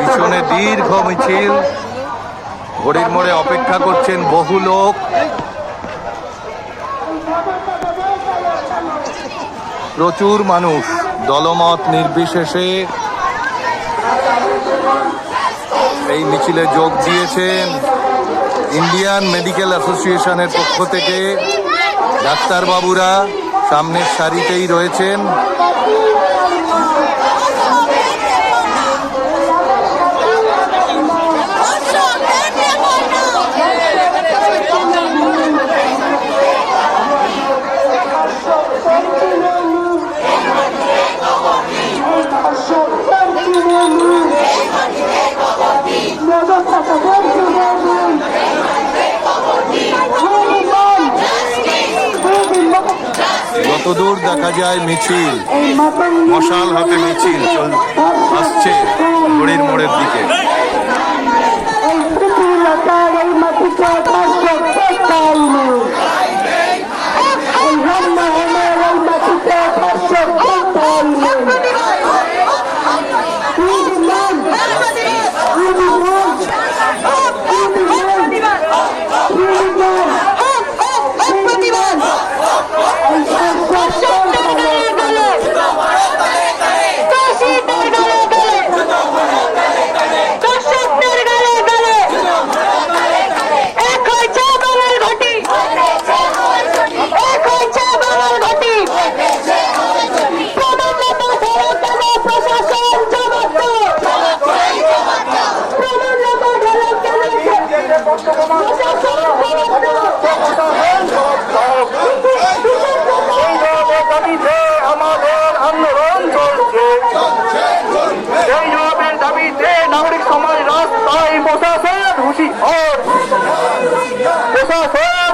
পিছনে দীর্ঘ মিছিল। ঘড়ির মোড়ে অপেক্ষা করছেন বহু লোক। প্রচুর মানুষ। দলমত নির্বিশেষে এই মিছিলে যোগ দিয়েছেন ইন্ডিয়ান মেডিকেল অ্যাসোসিয়েশনের পক্ষ থেকে। ডাক্তারবাবুরা সামনের সারিতেই রয়েছেন। যতদূর দেখা যায় মিছিল। মশাল হাতে মিছিল আসছে ঘড়ির মোড়ের দিকে। পৃথিবীলতার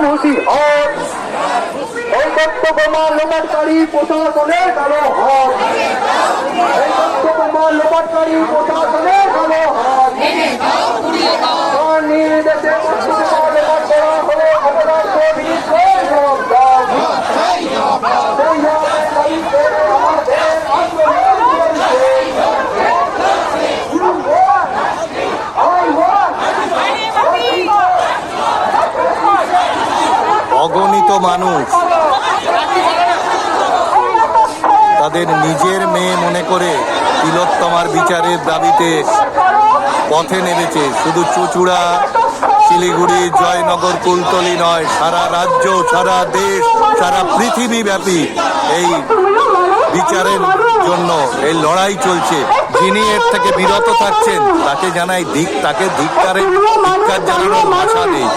প্রশাসন হক এই প্রমাণ লোপাটকারী প্রশাসনের কালো হক। অগণিত মানুষ। তাদের নিজের মেয়ে মনে করে তিলোত্তমার বিচারের দাবিতে পথে নেমেছে। শুধু চুচুড়া, শিলিগুড়ি, জয়নগর, কুলতলি নয়, সারা রাজ্য, সারা দেশ, সারা পৃথিবী ব্যাপী এই বিচারের জন্য এই লড়াই চলছে। যিনি এর থেকে বিরত থাকছেন, তাকে জানাই দিক তাকে ধিক্কারের ধিক্কার জানানোর ভাষা নেই।